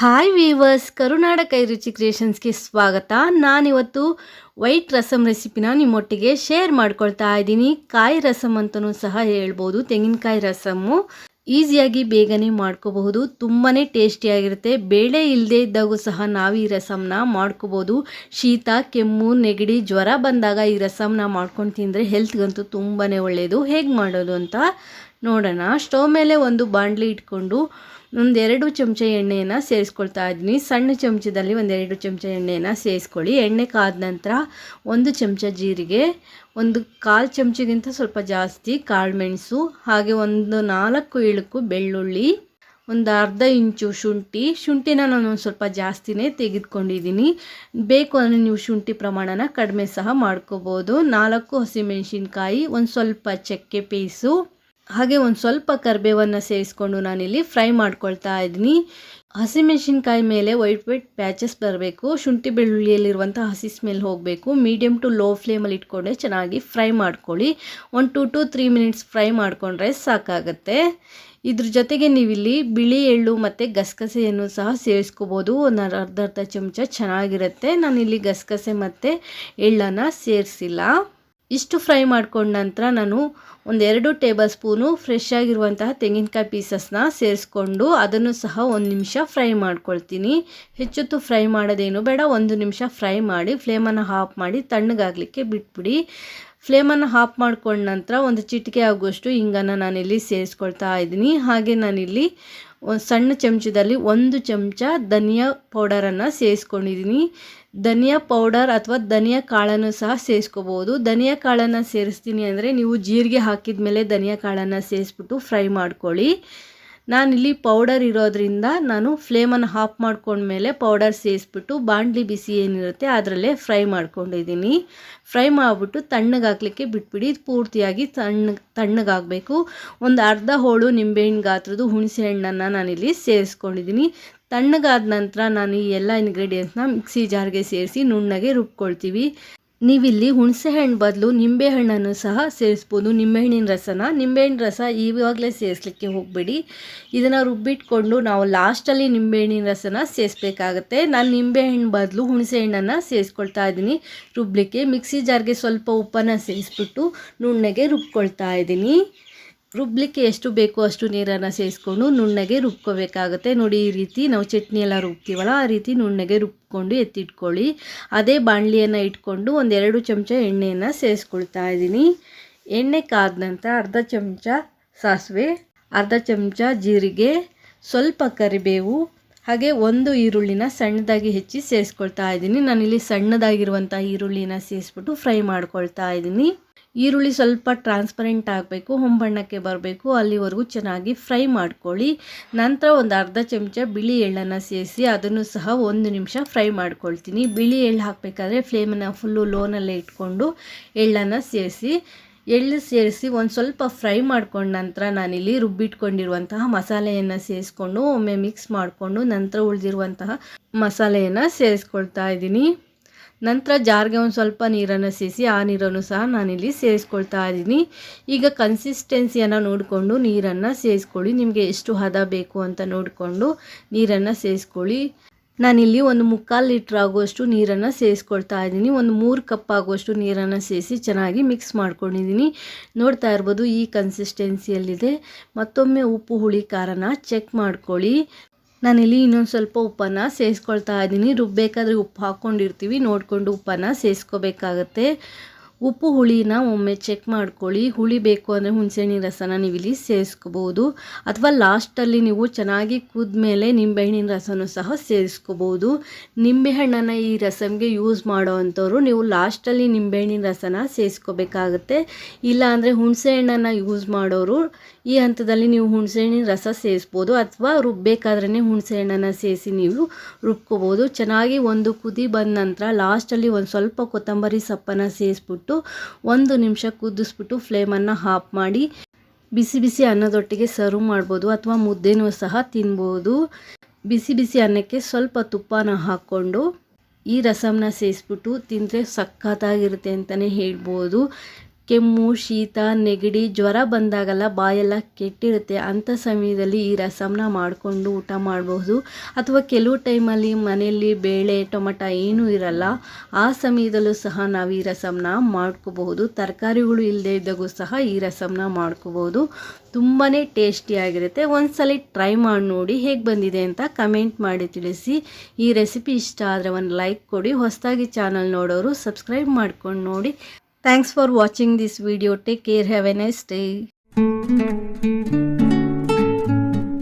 Hi viewers ಕರುನಾಡ ಕೈ ರುಚಿ ಕ್ರಿಯೇಷನ್ಸ್ಗೆ ಸ್ವಾಗತ. ನಾನಿವತ್ತು ವೈಟ್ ರಸಮ್ ರೆಸಿಪಿನ ನಿಮ್ಮೊಟ್ಟಿಗೆ ಶೇರ್ ಮಾಡ್ಕೊಳ್ತಾ ಇದ್ದೀನಿ. ಕಾಯಿ ರಸಮ್ ಅಂತಲೂ ಸಹ ಹೇಳ್ಬೋದು. ತೆಂಗಿನಕಾಯಿ ರಸಮ್ಮು ಈಸಿಯಾಗಿ ಬೇಗನೆ ಮಾಡ್ಕೋಬಹುದು. ತುಂಬಾ ಟೇಸ್ಟಿಯಾಗಿರುತ್ತೆ ಬೇಳೆ ಇಲ್ಲದೆ ಇದ್ದಾಗೂ ಸಹ ನಾವು ಈ ರಸಮ್ನ ಮಾಡ್ಕೋಬೋದು ಶೀತ, ಕೆಮ್ಮು, ನೆಗಡಿ, ಜ್ವರ ಬಂದಾಗ ಈ ರಸಮ್ನ ಮಾಡ್ಕೊಂಡು ತಿಂದರೆ ಹೆಲ್ತ್ಗಂತೂ ತುಂಬಾ ಒಳ್ಳೆಯದು ಹೇಗೆ ಮಾಡೋದು ಅಂತ ನೋಡೋಣ. ಸ್ಟವ್ ಮೇಲೆ ಒಂದು ಬಾಣಲಿ ಇಟ್ಕೊಂಡು ಒಂದೆರಡು ಚಮಚ ಎಣ್ಣೆಯನ್ನು ಸೇರಿಸ್ಕೊಳ್ತಾ ಇದ್ದೀನಿ. ಸಣ್ಣ ಚಮಚದಲ್ಲಿ ಒಂದೆರಡು ಚಮಚ ಎಣ್ಣೆಯನ್ನು ಸೇರಿಸ್ಕೊಳ್ಳಿ. ಎಣ್ಣೆ ಕಾದ ನಂತರ ಒಂದು ಚಮಚ ಜೀರಿಗೆ, ಒಂದು ಕಾಲು ಚಮಚಗಿಂತ ಸ್ವಲ್ಪ ಜಾಸ್ತಿ ಕಾಳುಮೆಣಸು ಹಾಗೆ ಒಂದು ನಾಲ್ಕು ಇಳುಕು ಬೆಳ್ಳುಳ್ಳಿ, ಒಂದು ಅರ್ಧ ಇಂಚು ಶುಂಠಿ. ಶುಂಠಿನ ನಾನು ಒಂದು ಸ್ವಲ್ಪ ಜಾಸ್ತಿನೇ ತೆಗೆದುಕೊಂಡಿದ್ದೀನಿ. ಬೇಕು ಅಂದರೆ ನೀವು ಶುಂಠಿ ಪ್ರಮಾಣನ ಕಡಿಮೆ ಸಹ ಮಾಡ್ಕೋಬೋದು. ನಾಲ್ಕು ಹಸಿಮೆಣಸಿನ್ಕಾಯಿ, ಒಂದು ಸ್ವಲ್ಪ ಚಕ್ಕೆ ಪೀಸು ಹಾಗೆ ಒಂದು ಸ್ವಲ್ಪ ಕರಿಬೇವನ್ನು ಸೇರಿಸ್ಕೊಂಡು ನಾನಿಲ್ಲಿ ಫ್ರೈ ಮಾಡ್ಕೊಳ್ತಾ ಇದ್ದೀನಿ. ಹಸಿಮೆಣಸಿನ್ಕಾಯಿ ಮೇಲೆ ವೈಟ್ ವೈಟ್ ಪ್ಯಾಚಸ್ ಬರಬೇಕು. ಶುಂಠಿ ಬೆಳ್ಳುಳ್ಳಿಯಲ್ಲಿರುವಂಥ ಹಸಿ ಸ್ಮೆಲ್ ಹೋಗಬೇಕು. ಮೀಡಿಯಮ್ ಟು ಲೋ ಫ್ಲೇಮಲ್ಲಿ ಇಟ್ಕೊಂಡೆ ಚೆನ್ನಾಗಿ ಫ್ರೈ ಮಾಡ್ಕೊಳ್ಳಿ. ಒಂದು two two three minutes fry ಮಾಡಿಕೊಂಡ್ರೆ ಸಾಕಾಗತ್ತೆ. ಇದ್ರ ಜೊತೆಗೆ ನೀವಿಲ್ಲಿ ಬಿಳಿ ಎಳ್ಳು ಮತ್ತು ಗಸಗಸೆಯನ್ನು ಸಹ ಸೇರಿಸ್ಕೋಬೋದು. ಒಂದು ಅರ್ಧ ಅರ್ಧ ಚಮಚ ಚೆನ್ನಾಗಿರುತ್ತೆ. ನಾನಿಲ್ಲಿ ಗಸಗಸೆ ಮತ್ತು ಎಳ್ಳನ್ನು ಸೇರಿಸಿಲ್ಲ. ಇಷ್ಟು ಫ್ರೈ ಮಾಡಿಕೊಂಡ ನಂತರ ನಾನು ಒಂದೆರಡು ಟೇಬಲ್ ಸ್ಪೂನು ಫ್ರೆಶ್ ಆಗಿರುವಂತಹ ತೆಂಗಿನಕಾಯಿ ಪೀಸಸ್ನ ಸೇರಿಸ್ಕೊಂಡು ಅದನ್ನು ಸಹ ಒಂದು ನಿಮಿಷ ಫ್ರೈ ಮಾಡ್ಕೊಳ್ತೀನಿ. ಹೆಚ್ಚೊತ್ತು ಫ್ರೈ ಮಾಡೋದೇನು ಬೇಡ, ಒಂದು ನಿಮಿಷ ಫ್ರೈ ಮಾಡಿ ಫ್ಲೇಮನ್ನು ಆಫ್ ಮಾಡಿ ತಣ್ಣಗಾಗಲಿಕ್ಕೆ ಬಿಟ್ಬಿಡಿ. ಫ್ಲೇಮನ್ನು ಆಫ್ ಮಾಡ್ಕೊಂಡ ನಂತರ ಒಂದು ಚಿಟಿಕೆ ಆಗುವಷ್ಟು ಹಿಂಗನ್ನು ನಾನಿಲ್ಲಿ ಸೇರಿಸ್ಕೊಳ್ತಾ ಇದ್ದೀನಿ. ಹಾಗೆ ನಾನಿಲ್ಲಿ ಸಣ್ಣ ಚಮಚದಲ್ಲಿ ಒಂದು ಚಮಚ ಧನಿಯಾ ಪೌಡರನ್ನು ಸೇರಿಸ್ಕೊಂಡಿದ್ದೀನಿ. ಧನಿಯಾ ಪೌಡರ್ ಅಥವಾ ಧನಿಯಾ ಕಾಳನ್ನು ಸಹ ಸೇರಿಸ್ಕೋಬೋದು ಧನಿಯಾ ಕಾಳನ್ನು ಸೇರಿಸ್ತೀನಿ ಅಂದರೆ ನೀವು ಜೀರಿಗೆ ಹಾಕಿದ ಮೇಲೆ ಧನಿಯಾ ಕಾಳನ್ನು ಸೇರಿಸ್ಬಿಟ್ಟು ಫ್ರೈ ಮಾಡ್ಕೊಳ್ಳಿ. ನಾನಿಲ್ಲಿ ಪೌಡರ್ ಇರೋದ್ರಿಂದ ನಾನು ಫ್ಲೇಮನ್ನು ಆಫ್ ಮಾಡ್ಕೊಂಡ್ಮೇಲೆ ಪೌಡರ್ ಸೇರಿಸ್ಬಿಟ್ಟು ಬಾಣಲಿ ಬಿಸಿ ಏನಿರುತ್ತೆ ಅದರಲ್ಲೇ ಫ್ರೈ ಮಾಡ್ಕೊಂಡಿದ್ದೀನಿ. ಫ್ರೈ ಮಾಡಿಬಿಟ್ಟು ತಣ್ಣಗಾಗಲಿಕ್ಕೆ ಬಿಟ್ಬಿಡಿ ಪೂರ್ತಿಯಾಗಿ ತಣ್ಣ ತಣ್ಣಗಾಗಬೇಕು. ಒಂದು ಅರ್ಧ ಹೋಳು ನಿಂಬೆಹಣ್ಣು ಗಾತ್ರದ್ದು ಹುಣಸೆ ಹಣ್ಣನ್ನು ನಾನಿಲ್ಲಿ ಸೇರಿಸ್ಕೊಂಡಿದ್ದೀನಿ ತಣ್ಣಗಾದ ನಂತರ ನಾನು ಈ ಎಲ್ಲ ಇಂಗ್ರೀಡಿಯೆಂಟ್ಸ್ನ ಮಿಕ್ಸಿ ಜಾರ್ಗೆ ಸೇರಿಸಿ ನುಣ್ಣಗೆ ರುಬ್ಕೊಳ್ತೀವಿ. ನೀವಿಲ್ಲಿ ಹುಣಸೆಹಣ್ಣು ಬದಲು ನಿಂಬೆಹಣ್ಣನ್ನು ಸಹ ಸೇರಿಸ್ಬೋದು. ನಿಂಬೆಹಣ್ಣಿನ ರಸನ. ನಿಂಬೆಹಣ್ಣಿನ ರಸ ಇವಾಗಲೇ ಸೇರಿಸ್ಲಿಕ್ಕೆ ಹೋಗಬೇಡಿ. ಇದನ್ನು ರುಬ್ಬಿಟ್ಕೊಂಡು ನಾವು ಲಾಸ್ಟಲ್ಲಿ ನಿಂಬೆಹಣ್ಣಿನ ರಸನ ಸೇರಿಸ್ಬೇಕಾಗತ್ತೆ. ನಾನು ನಿಂಬೆಹಣ್ಣು ಬದಲು ಹುಣಸೆಹಣ್ಣನ್ನು ಸೇರಿಸ್ಕೊಳ್ತಾ ಇದ್ದೀನಿ. ರುಬ್ಬಲಿಕ್ಕೆ ಮಿಕ್ಸಿ ಜಾರ್ಗೆ ಸ್ವಲ್ಪ ಉಪ್ಪನ್ನು ಸೇರಿಸ್ಬಿಟ್ಟು ನುಣ್ಣಗೆ ರುಬ್ಕೊಳ್ತಾ ಇದ್ದೀನಿ. ರುಬ್ಲಿಕ್ಕೆ ಎಷ್ಟು ಬೇಕೋ ಅಷ್ಟು ನೀರನ್ನು ಸೇರಿಸ್ಕೊಂಡು ನುಣ್ಣಗೆ ರುಬ್ಕೋಬೇಕಾಗುತ್ತೆ. ನೋಡಿ, ಈ ರೀತಿ ನಾವು ಚಟ್ನಿ ಎಲ್ಲ ರುಬ್ತೀವಲ್ಲ, ಆ ರೀತಿ ನುಣ್ಣಗೆ ರುಬ್ಕೊಂಡು ಎತ್ತಿಟ್ಕೊಳ್ಳಿ. ಅದೇ ಬಾಣಲಿಯನ್ನು ಇಟ್ಕೊಂಡು ಒಂದೆರಡು ಚಮಚ ಎಣ್ಣೆಯನ್ನು ಸೇರಿಸ್ಕೊಳ್ತಾ ಇದ್ದೀನಿ. ಎಣ್ಣೆ ಕಾದ ನಂತರ ಅರ್ಧ ಚಮಚ ಸಾಸಿವೆ, ಅರ್ಧ ಚಮಚ ಜೀರಿಗೆ, ಸ್ವಲ್ಪ ಕರಿಬೇವು, ಹಾಗೆ ಒಂದು ಈರುಳ್ಳಿನ ಸಣ್ಣದಾಗಿ ಹೆಚ್ಚಿ ಸೇರಿಸ್ಕೊಳ್ತಾ ಇದ್ದೀನಿ. ನಾನಿಲ್ಲಿ ಸಣ್ಣದಾಗಿರುವಂಥ ಈರುಳ್ಳಿನ ಸೇರಿಸ್ಬಿಟ್ಟು ಫ್ರೈ ಮಾಡ್ಕೊಳ್ತಾ ಇದ್ದೀನಿ. ಈರುಳ್ಳಿ ಸ್ವಲ್ಪ ಟ್ರಾನ್ಸ್ಪರೆಂಟ್ ಆಗಬೇಕು, ಹೊಂಬಣ್ಣಕ್ಕೆ ಬರಬೇಕು, ಅಲ್ಲಿವರೆಗೂ ಚೆನ್ನಾಗಿ ಫ್ರೈ ಮಾಡ್ಕೊಳ್ಳಿ. ನಂತರ ಒಂದು ಅರ್ಧ ಚಮಚ ಬಿಳಿ ಎಳ್ಳನ್ನು ಸೇರಿಸಿ ಅದನ್ನು ಸಹ ಒಂದು ನಿಮಿಷ ಫ್ರೈ ಮಾಡ್ಕೊಳ್ತೀನಿ. ಬಿಳಿ ಎಳ್ಳು ಹಾಕಬೇಕಾದ್ರೆ ಫ್ಲೇಮನ್ನು ಫುಲ್ಲು ಲೋನಲ್ಲೇ ಇಟ್ಕೊಂಡು ಎಳ್ಳನ್ನು ಸೇರಿಸಿ, ಎಳ್ಳು ಸೇರಿಸಿ ಒಂದು ಸ್ವಲ್ಪ ಫ್ರೈ ಮಾಡ್ಕೊಂಡ ನಂತರ ನಾನಿಲ್ಲಿ ರುಬ್ಬಿಟ್ಕೊಂಡಿರುವಂತಹ ಮಸಾಲೆಯನ್ನು ಸೇರಿಸ್ಕೊಂಡು ಒಮ್ಮೆ ಮಿಕ್ಸ್ ಮಾಡಿಕೊಂಡು ನಂತರ ಉಳಿದಿರುವಂತಹ ಮಸಾಲೆಯನ್ನು ಸೇರಿಸ್ಕೊಳ್ತಾ ಇದ್ದೀನಿ. ನಂತರ ಜಾರ್ಗೆ ಒಂದು ಸ್ವಲ್ಪ ನೀರನ್ನು ಸೇರಿಸಿ ಆ ನೀರನ್ನು ಸಹ ನಾನಿಲ್ಲಿ ಸೇರಿಸ್ಕೊಳ್ತಾ ಇದ್ದೀನಿ. ಈಗ ಕನ್ಸಿಸ್ಟೆನ್ಸಿಯನ್ನು ನೋಡಿಕೊಂಡು ನೀರನ್ನು ಸೇರಿಸ್ಕೊಳ್ಳಿ. ನಿಮಗೆ ಎಷ್ಟು ಹದ ಬೇಕು ಅಂತ ನೋಡಿಕೊಂಡು ನೀರನ್ನು ಸೇರಿಸ್ಕೊಳ್ಳಿ. ನಾನಿಲ್ಲಿ ಒಂದು ಮುಕ್ಕಾಲು ಲೀಟ್ರ್ ಆಗುವಷ್ಟು ನೀರನ್ನು ಸೇರಿಸ್ಕೊಳ್ತಾ ಇದ್ದೀನಿ. ಒಂದು ಮೂರು ಕಪ್ ಆಗುವಷ್ಟು ನೀರನ್ನು ಸೇರಿಸಿ ಚೆನ್ನಾಗಿ ಮಿಕ್ಸ್ ಮಾಡ್ಕೊಂಡಿದ್ದೀನಿ. ನೋಡ್ತಾ ಇರ್ಬೋದು ಈ ಕನ್ಸಿಸ್ಟೆನ್ಸಿಯಲ್ಲಿದೆ ಮತ್ತೊಮ್ಮೆ ಉಪ್ಪು ಹುಳಿ, ಖಾರನ ಚೆಕ್ ಮಾಡ್ಕೊಳ್ಳಿ. ನಾನಿಲ್ಲಿ ಇನ್ನೊಂದು ಸ್ವಲ್ಪ ಉಪ್ಪನ್ನ ಸೇರಿಸ್ಕೊಳ್ತಾ ಇದ್ದೀನಿ. ರುಬ್ಬೇಕಾದ್ರೆ ಉಪ್ಪು ಹಾಕ್ಕೊಂಡಿರ್ತೀವಿ ನೋಡಿಕೊಂಡು ಉಪ್ಪನ್ನು ಸೇರಿಸ್ಕೋಬೇಕಾಗತ್ತೆ ಉಪ್ಪು ಹುಳಿನ ಒಮ್ಮೆ ಚೆಕ್ ಮಾಡ್ಕೊಳ್ಳಿ. ಹುಳಿ ಬೇಕು ಅಂದರೆ ಹುಣಸೆಹಣ್ಣಿನ ರಸನ ನೀವು ಇಲ್ಲಿ ಸೇರಿಸ್ಕೋಬೋದು ಅಥವಾ ಲಾಸ್ಟಲ್ಲಿ ನೀವು ಚೆನ್ನಾಗಿ ಕುದ್ಮೇಲೆ ನಿಂಬೆಹಣ್ಣಿನ ರಸನೂ ಸಹ ಸೇರಿಸ್ಕೋಬೋದು ನಿಂಬೆಹಣ್ಣನ್ನು ಈ ರಸಮ್ಗೆ ಯೂಸ್ ಮಾಡೋ ಅಂಥವ್ರು ನೀವು ಲಾಸ್ಟಲ್ಲಿ ನಿಂಬೆಹಣ್ಣಿನ ರಸನ ಸೇರಿಸ್ಕೋಬೇಕಾಗತ್ತೆ. ಇಲ್ಲಾಂದರೆ ಹುಣಸೆ ಹುಣಸೆಹಣ್ಣನ್ನು ಯೂಸ್ ಮಾಡೋರು ಈ ಹಂತದಲ್ಲಿ ನೀವು ಹುಣಸೆಹಣ್ಣಿನ ರಸ ಸೇರಿಸ್ಬೋದು. ಅಥವಾ ರುಬ್ಬೇಕಾದ್ರೇ ಹುಣಸೆಹಣ್ಣನ್ನು ಸೇರಿಸಿ ನೀವು ರುಬ್ಕೋಬೋದು ಚೆನ್ನಾಗಿ ಒಂದು ಕುದಿ ಬಂದ ನಂತರ ಲಾಸ್ಟಲ್ಲಿ ಒಂದು ಸ್ವಲ್ಪ ಕೊತ್ತಂಬರಿ ಸೊಪ್ಪನ್ನು ಸೇರಿಸ್ಬಿಟ್ಟು ಒಂದು ನಿಮಿಷ ಕುದಿಸ್ಬಿಟ್ಟು ಫ್ಲೇಮನ್ನು ಹಾಫ್ ಮಾಡಿ ಬಿಸಿ ಬಿಸಿ ಅನ್ನದೊಟ್ಟಿಗೆ ಸರ್ವ್ ಮಾಡ್ಬೋದು ಅಥವಾ ಮುದ್ದೆನೂ ಸಹ ತಿನ್ಬೋದು. ಬಿಸಿ ಬಿಸಿ ಅನ್ನಕ್ಕೆ ಸ್ವಲ್ಪ ತುಪ್ಪನ ಹಾಕ್ಕೊಂಡು ಈ ರಸಮನ್ನ ಸೇರಿಸ್ಬಿಟ್ಟು ತಿಂದರೆ ಸಖತ್ತಾಗಿರುತ್ತೆ ಅಂತಲೇ ಹೇಳ್ಬೋದು. ಕೆಮ್ಮು, ಶೀತ, ನೆಗಡಿ, ಜ್ವರ ಬಂದಾಗಲ್ಲ ಬಾಯೆಲ್ಲ ಕೆಟ್ಟಿರುತ್ತೆ. ಅಂಥ ಸಮಯದಲ್ಲಿ ಈ ರಸಮ್ನ ಮಾಡಿಕೊಂಡು ಊಟ ಮಾಡಬಹುದು ಅಥವಾ ಕೆಲವು ಟೈಮಲ್ಲಿ ಮನೆಯಲ್ಲಿ ಬೇಳೆ, ಟೊಮಟ ಏನೂ ಇರಲ್ಲ. ಆ ಸಮಯದಲ್ಲೂ ಸಹ ನಾವು ಈ ರಸಮ್ನ ಮಾಡ್ಕೋಬಹುದು. ತರಕಾರಿಗಳು ಇಲ್ಲದೆ ಇದ್ದಾಗೂ ಸಹ ಈ ರಸಮ್ನ ಮಾಡ್ಕೋಬಹುದು. ತುಂಬಾ ಟೇಸ್ಟಿಯಾಗಿರುತ್ತೆ ಒಂದ್ಸಲ ಟ್ರೈ ಮಾಡಿ ನೋಡಿ ಹೇಗೆ ಬಂದಿದೆ ಅಂತ ಕಮೆಂಟ್ ಮಾಡಿ ತಿಳಿಸಿ. ಈ ರೆಸಿಪಿ ಇಷ್ಟ ಆದರೆ ಒಂದು ಲೈಕ್ ಕೊಡಿ. ಹೊಸದಾಗಿ ಚಾನಲ್ ನೋಡೋರು ಸಬ್ಸ್ಕ್ರೈಬ್ ಮಾಡ್ಕೊಂಡು ನೋಡಿ. Thanks for watching this video. Take care. Have a nice day.